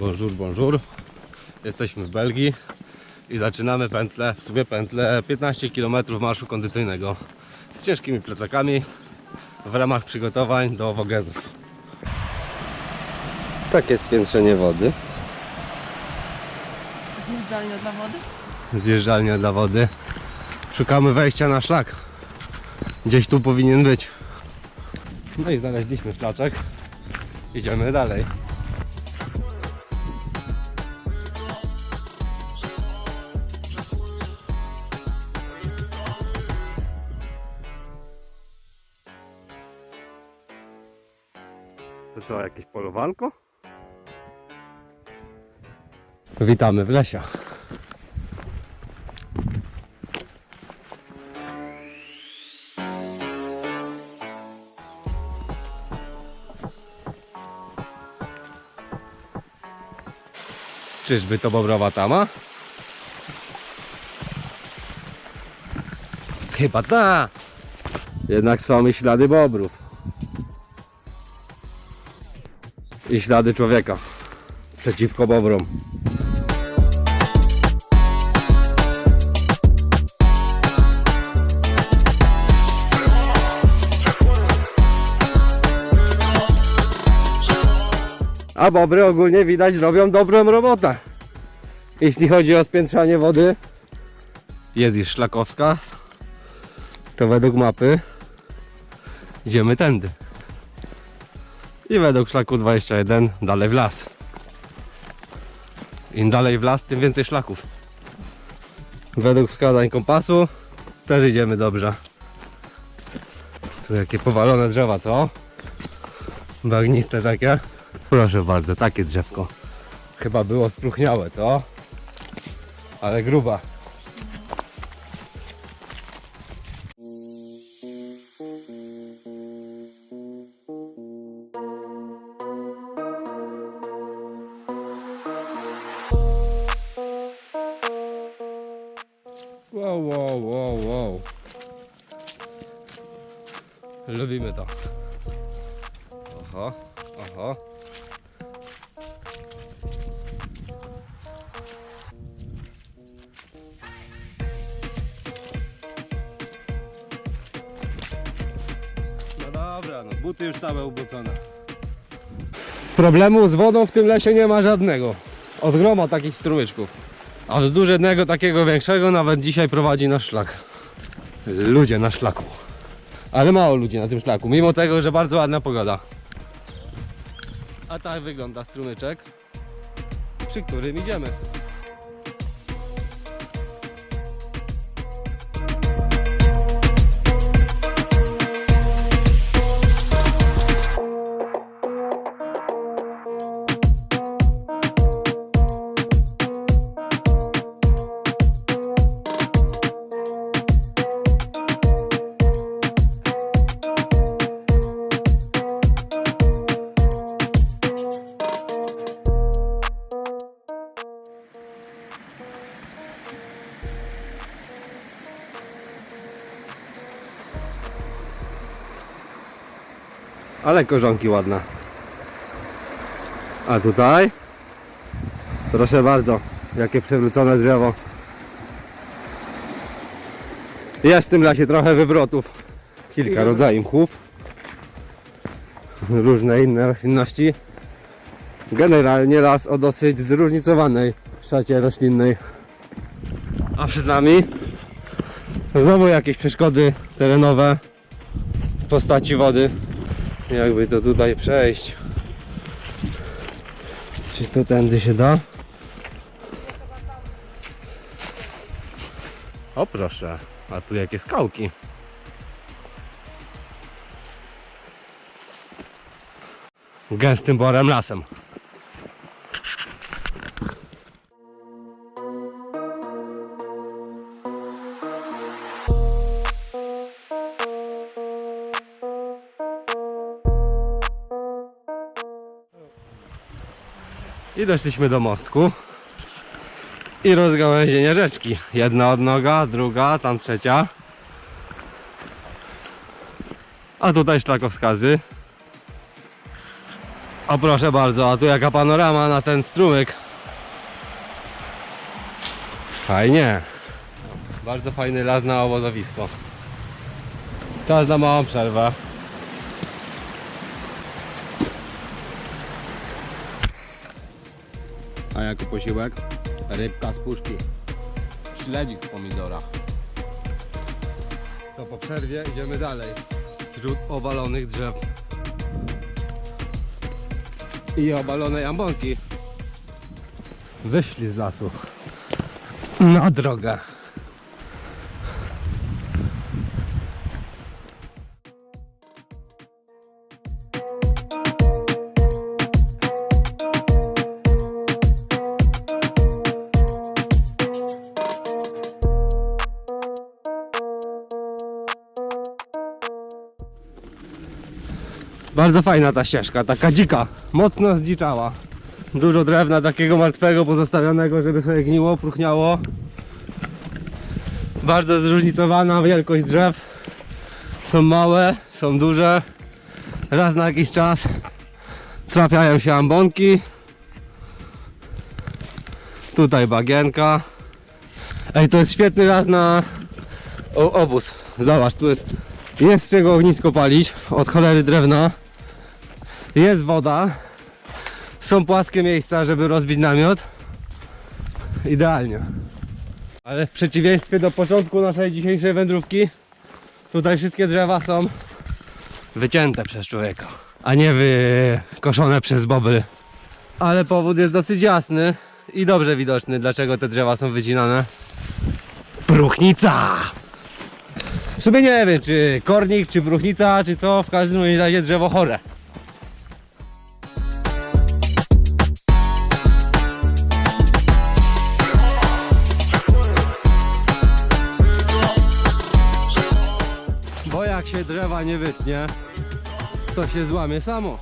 Bonjour, bonjour. Jesteśmy w Belgii i zaczynamy pętlę, w sumie pętlę 15 km marszu kondycyjnego z ciężkimi plecakami w ramach przygotowań do Wogezów. Takie spiętrzenie wody, Zjeżdżalnia dla wody? zjeżdżalnia dla wody. Szukamy wejścia na szlak. Gdzieś tu powinien być. No i znaleźliśmy szlaczek. Idziemy dalej. Co, jakieś polowanko? Witamy w lesie. Czyżby to bobrowa tama? Chyba ta. Jednak są i ślady bobrów. I ślady człowieka. Przeciwko bobrom. A bobry ogólnie widać robią dobrą robotę. Jeśli chodzi o spiętrzanie wody, jest już szlakowska, to według mapy idziemy tędy. I według szlaku 21 dalej w las. Im dalej w las, tym więcej szlaków. Według wskazań kompasu też idziemy dobrze. Tu jakie powalone drzewa, co? Bagniste takie. Proszę bardzo, takie drzewko. Chyba było spróchniałe, co? Ale gruba. Wow, wow, wow, wow. Lubimy to. Oho. No dobra, no buty już całe ubucone. Problemu z wodą w tym lesie nie ma żadnego. Od groma takich strumyczków. A wzdłuż jednego takiego większego nawet dzisiaj prowadzi nasz szlak. Ludzie na szlaku. Ale mało ludzi na tym szlaku, mimo tego, że bardzo ładna pogoda. A tak wygląda strumyczek, przy którym idziemy. Ale korzonki ładne. A tutaj? Proszę bardzo, jakie przewrócone drzewo. Jest w tym lasie trochę wywrotów. Kilka rodzajów mchów. Różne inne roślinności. Generalnie las o dosyć zróżnicowanej szacie roślinnej. A przed nami znowu jakieś przeszkody terenowe w postaci wody. Jakby to tutaj przejść. Czy to tędy się da? O proszę, a tu jakie skałki. Gęstym borem lasem. I doszliśmy do mostku. I rozgałęzienie rzeczki. Jedna odnoga, druga, tam trzecia. A tutaj szlakowskazy. O proszę bardzo, a tu jaka panorama na ten strumyk. Fajnie. Bardzo fajny las na obozowisko. Czas na małą przerwę. A jako posiłek? Rybka z puszki. Śledzik w pomidorach. To po przerwie idziemy dalej. Wśród obalonych drzew. I obalonej ambonki. Wyszli z lasu. Na drogę. Bardzo fajna ta ścieżka, taka dzika, mocno zdziczała. Dużo drewna takiego martwego, pozostawionego, żeby sobie gniło, próchniało. Bardzo zróżnicowana wielkość drzew. Są małe, są duże. Raz na jakiś czas trafiają się ambonki. Tutaj bagienka. Ej, to jest świetny raz na obóz. Zobacz, tu jest, jest z czego ognisko palić. Od cholery drewna. Jest woda. Są płaskie miejsca, żeby rozbić namiot. Idealnie. Ale w przeciwieństwie do początku naszej dzisiejszej wędrówki, tutaj wszystkie drzewa są wycięte przez człowieka, a nie wykoszone przez bobry. Ale powód jest dosyć jasny i dobrze widoczny, dlaczego te drzewa są wycinane. Próchnica! W sumie nie wiem, czy kornik, czy próchnica, czy co, w każdym razie drzewo chore. Bo jak się drzewa nie wytnie, to się złamie samo.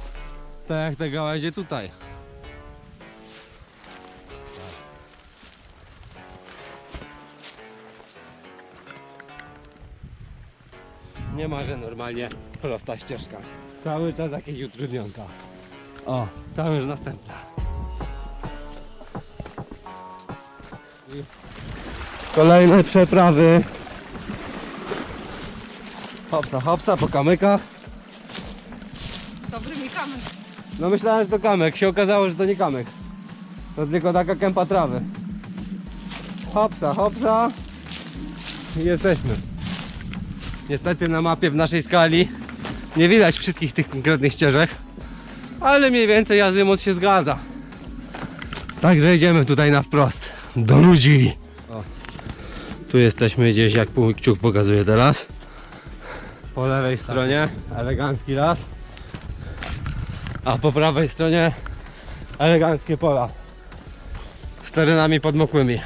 Tak jak te gałęzie tutaj. Nie ma, że normalnie prosta ścieżka. Cały czas jakieś utrudnionka. O, tam już następna. I kolejne przeprawy. Hopsa, hopsa, po kamykach. Dobry mi kamer. No myślałem, że to kamek. Się okazało, że to nie kamek. To tylko taka kępa trawy. Hopsa, hopsa. I jesteśmy. Niestety na mapie w naszej skali nie widać wszystkich tych konkretnych ścieżek. Ale mniej więcej azymut się zgadza. Także idziemy tutaj na wprost. Do ludzi. O. Tu jesteśmy gdzieś, jak kciuk pokazuje teraz. Po lewej stronie elegancki las. A po prawej stronie eleganckie pola z terenami podmokłymi.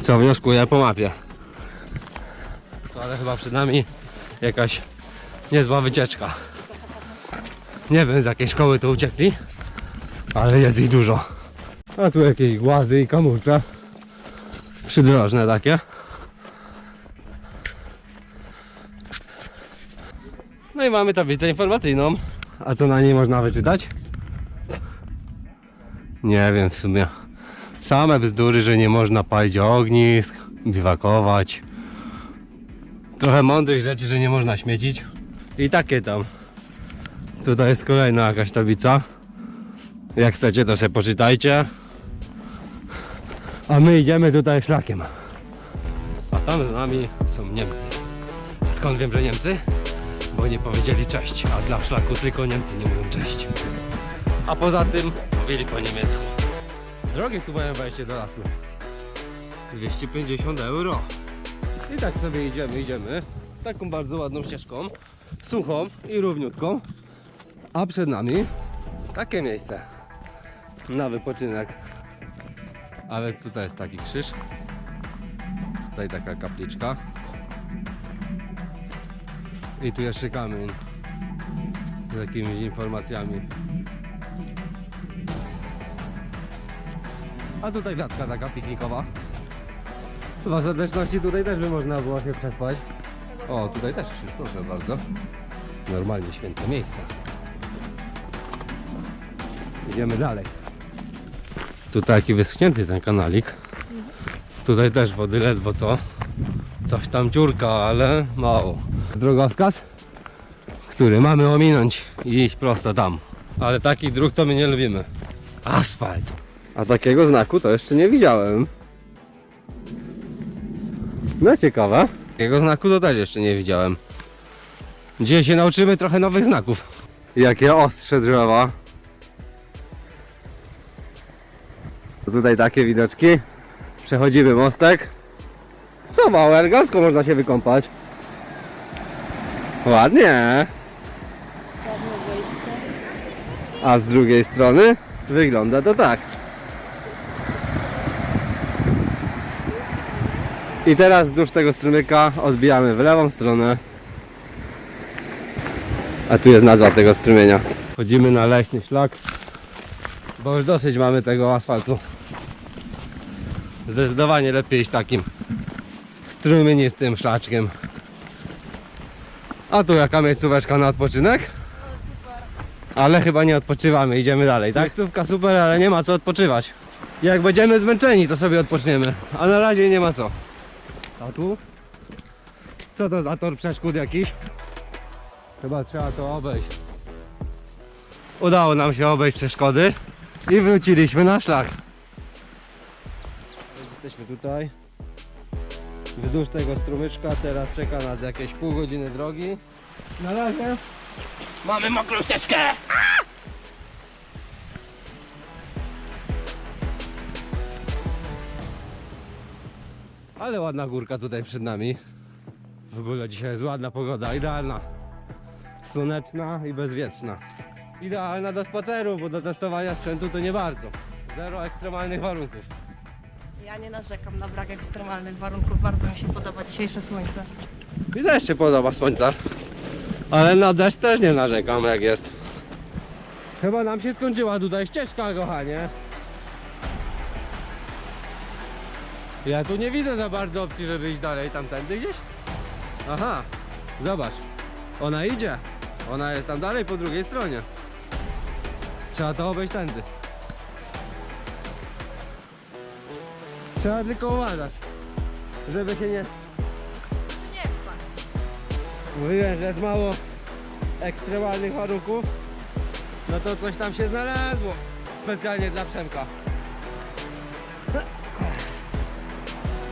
Co wnioskuję po mapie. To ale chyba przed nami jakaś niezła wycieczka. Nie wiem z jakiej szkoły to uciekli, ale jest ich dużo. A tu jakieś głazy i kamulce. Przydrożne takie. I mamy tablicę informacyjną. A co na niej można wyczytać? Nie wiem w sumie. Same bzdury, że nie można palić ognisk, biwakować. Trochę mądrych rzeczy, że nie można śmiecić. I takie tam. Tutaj jest kolejna jakaś tablica. Jak chcecie, to sobie poczytajcie. A my idziemy tutaj szlakiem. A tam z nami są Niemcy. Skąd wiem, że Niemcy? Nie powiedzieli cześć, a dla szlaku tylko Niemcy nie mówią cześć. A poza tym mówili po niemiecku. Drogie tu mają wejście do lasu. 250 euro. I tak sobie idziemy, idziemy. Taką bardzo ładną ścieżką. Suchą i równiutką. A przed nami takie miejsce na wypoczynek. A więc tutaj jest taki krzyż. Tutaj taka kapliczka. I tu jeszcze kamień z jakimiś informacjami. A tutaj wiatka taka piknikowa. W ostateczności tutaj też by można było się przespać. O, tutaj też proszę bardzo. Normalnie święte miejsce. Idziemy dalej. Tu taki wyschnięty ten kanalik. Tutaj też wody ledwo co. Coś tam dziurka, ale mało. Drogowskaz, który mamy ominąć i iść prosto tam. Ale takich dróg to my nie lubimy. Asfalt. A takiego znaku to jeszcze nie widziałem. No ciekawe. Takiego znaku to też jeszcze nie widziałem. Dzisiaj się nauczymy trochę nowych znaków. Jakie ostrze drzewa. Tutaj takie widoczki. Przechodzimy mostek. Co mało, elegancko można się wykąpać. Ładnie. A z drugiej strony wygląda to tak. I teraz wzdłuż tego strumyka odbijamy w lewą stronę. A tu jest nazwa tego strumienia. Chodzimy na leśny szlak, bo już dosyć mamy tego asfaltu. Zdecydowanie lepiej iść takim strumienistym szlaczkiem. A tu jaka miejscóweczka na odpoczynek? Ale chyba nie odpoczywamy, idziemy dalej, tak? Miejscówka super, ale nie ma co odpoczywać. Jak będziemy zmęczeni, to sobie odpoczniemy. A na razie nie ma co. A tu? Co to za tor przeszkód jakiś? Chyba trzeba to obejść. Udało nam się obejść przeszkody i wróciliśmy na szlak. Jesteśmy tutaj. Wzdłuż tego strumyczka teraz czeka nas jakieś pół godziny drogi. Na razie mamy mokrą ścieżkę! Ale ładna górka tutaj przed nami. W ogóle dzisiaj jest ładna pogoda, idealna. Słoneczna i bezwietrzna. Idealna do spaceru, bo do testowania sprzętu to nie bardzo. Zero ekstremalnych warunków. Nie narzekam na brak ekstremalnych warunków, bardzo mi się podoba dzisiejsze słońce. Mi też się podoba słońca. Ale na deszcz też nie narzekam jak jest. Chyba nam się skończyła tutaj ścieżka, kochanie. Ja tu nie widzę za bardzo opcji, żeby iść dalej tamtędy gdzieś. Aha, zobacz. Ona idzie. Ona jest tam dalej po drugiej stronie. Trzeba to obejść tędy. Trzeba tylko uważać, żeby się nie Nie wpaść. Mówiłem, że jest mało ekstremalnych warunków. No to coś tam się znalazło. Specjalnie dla Przemka.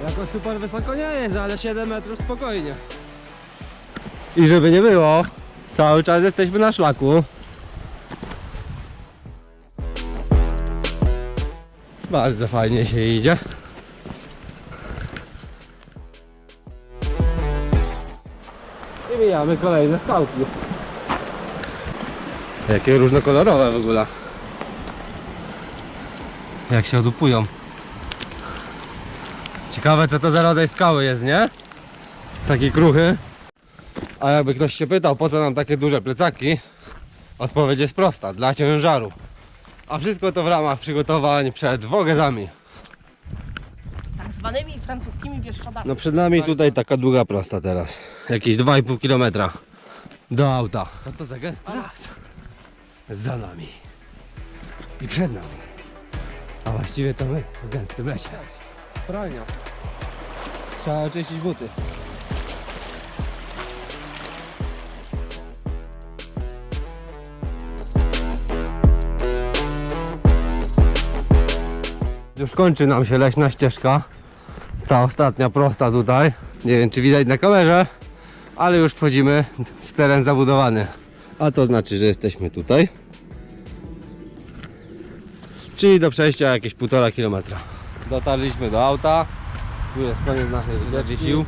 Jako super wysoko nie jest, ale 7 metrów spokojnie. I żeby nie było, cały czas jesteśmy na szlaku. Bardzo fajnie się idzie. Mijamy kolejne skałki. Jakie różnokolorowe w ogóle. Jak się odupują. Ciekawe co to za rodzaj skały jest, nie? Taki kruchy. A jakby ktoś się pytał po co nam takie duże plecaki, odpowiedź jest prosta, dla ciężaru. A wszystko to w ramach przygotowań przed Wogezami. Zwanymi francuskimi bieszczadami. No przed nami tutaj taka długa prosta teraz. Jakieś 2,5 km do auta. Co to za gęsty las? Za nami. I przed nami. A właściwie to my w gęstym lesie. Pralnia. Trzeba oczyścić buty. Już kończy nam się leśna ścieżka. Ta ostatnia prosta tutaj. Nie wiem czy widać na kamerze, ale już wchodzimy w teren zabudowany. A to znaczy, że jesteśmy tutaj. Czyli do przejścia jakieś półtora kilometra. Dotarliśmy do auta. Tu jest koniec naszej wycieczki sił.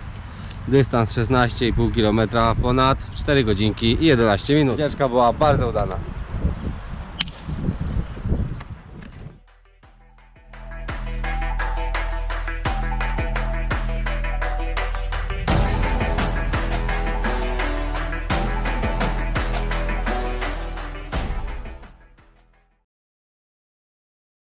Dystans 16,5 km ponad w 4 godzinki i 11 minut. Wycieczka była bardzo udana.